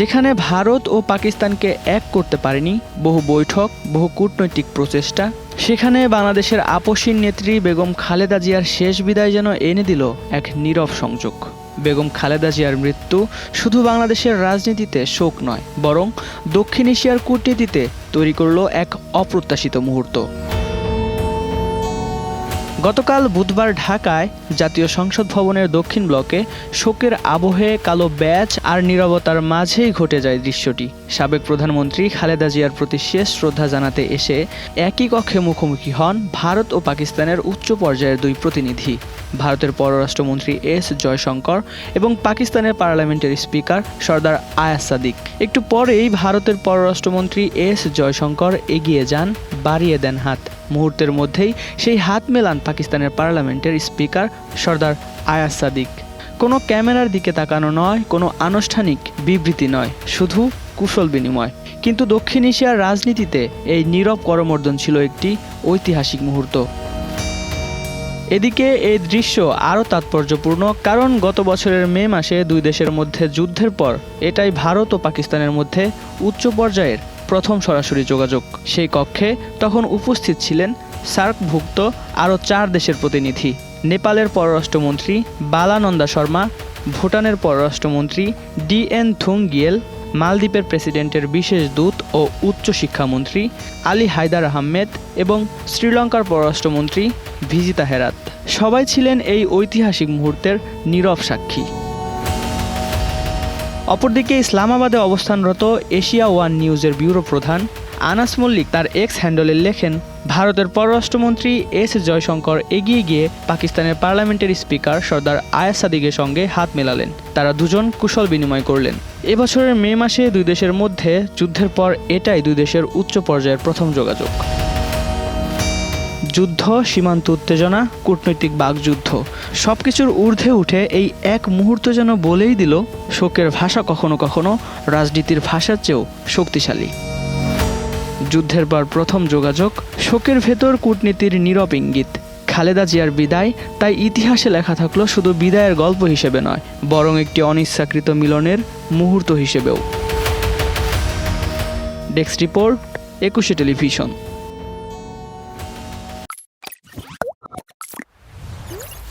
যেখানে ভারত ও পাকিস্তানকে এক করতে পারেনি, বহু বৈঠক, বহু কূটনৈতিক প্রচেষ্টা, সেখানে বাংলাদেশের আপসীন নেত্রী বেগম খালেদা জিয়ার শেষ বিদায় যেন এনে দিল এক নীরব সংযোগ। বেগম খালেদা জিয়ার মৃত্যু শুধু বাংলাদেশের রাজনীতিতে শোক নয়, বরং দক্ষিণ এশিয়ার কূটনীতিতে তৈরি করল এক অপ্রত্যাশিত মুহূর্ত। গতকাল বুধবার ঢাকায় জাতীয় সংসদ ভবনের দক্ষিণ ব্লকে শোকের আবহে কালো ব্যাচ আর নিরবতার মাঝেই ঘটে যায় দৃশ্যটি। সাবেক প্রধানমন্ত্রী খালেদা জিয়ার প্রতি শেষ শ্রদ্ধা জানাতে এসে একই কক্ষে মুখোমুখি হন ভারত ও পাকিস্তানের উচ্চ পর্যায়ের দুই প্রতিনিধি। ভারতের পররাষ্ট্রমন্ত্রী এস জয়শঙ্কর এবং পাকিস্তানের পার্লামেন্টের স্পিকার সর্দার আয়াস সাদিক। একটু পরেই ভারতের পররাষ্ট্রমন্ত্রী এস জয়শঙ্কর এগিয়ে যান, বাড়িয়ে দেন হাত। মুহূর্তের মধ্যেই সেই হাত মেলান পাকিস্তানের পার্লামেন্টের স্পিকার সর্দার আয়াস সাদিক। কোনো ক্যামেরার দিকে তাকানো নয়, কোনো আনুষ্ঠানিক বিবৃতি নয়, শুধু কুশল বিনিময়। কিন্তু দক্ষিণ এশিয়ার রাজনীতিতে এই নীরব করমর্দন ছিল একটি ঐতিহাসিক মুহূর্ত। এদিকে এই দৃশ্য আরও তাৎপর্যপূর্ণ, কারণ গত বছরের মে মাসে দুই দেশের মধ্যে যুদ্ধের পর এটাই ভারত ও পাকিস্তানের মধ্যে উচ্চ পর্যায়ের প্রথম সরাসরি যোগাযোগ। সেই কক্ষে তখন উপস্থিত ছিলেন সার্কভুক্ত আরও চার দেশের প্রতিনিধি, নেপালের পররাষ্ট্রমন্ত্রী বালানন্দা শর্মা, ভুটানের পররাষ্ট্রমন্ত্রী ডি এন থুংগিয়েল মালদ্বীপের প্রেসিডেন্টের বিশেষ দূত ও উচ্চ শিক্ষামন্ত্রী আলী হায়দার আহমেদ এবং শ্রীলঙ্কার পররাষ্ট্রমন্ত্রী ভিজিতা হেরাত। সবাই ছিলেন এই ঐতিহাসিক মুহূর্তের নীরব সাক্ষী। অপরদিকে ইসলামাবাদে অবস্থানরত এশিয়া ওয়ান নিউজের ব্যুরো প্রধান আনাস মল্লিক তার এক্স হ্যান্ডেলে লেখেন ভারতের পররাষ্ট্রমন্ত্রী এস জয়শঙ্কর এগিয়ে গিয়ে পাকিস্তানের পার্লামেন্টের স্পিকার সর্দার আয়াস সাদিকের সঙ্গে হাত মেলালেন। তারা দুজন কুশল বিনিময় করলেন। এবছরের মে মাসে দুই দেশের মধ্যে যুদ্ধের পর এটাই দুই দেশের উচ্চ পর্যায়ের প্রথম যোগাযোগ। যুদ্ধ, সীমান্ত উত্তেজনা, কূটনৈতিক বাগযুদ্ধ সবকিছুর ঊর্ধ্বে উঠে এই এক মুহূর্ত যেন বলেই দিল, শোকের ভাষা কখনো কখনো রাজনীতির ভাষার চেয়েও শক্তিশালী। যুদ্ধের পর প্রথম যোগাযোগ, শোকের ভেতর কূটনীতির নীরব ইঙ্গিত। খালেদা জিয়ার বিদায়, তাই ইতিহাসে লেখা থাকল শুধু বিদায়ের গল্প হিসেবে নয়, বরং একটি অনিচ্ছাকৃত মিলনের মুহূর্ত হিসেবেও। Desk report, Ekushey television.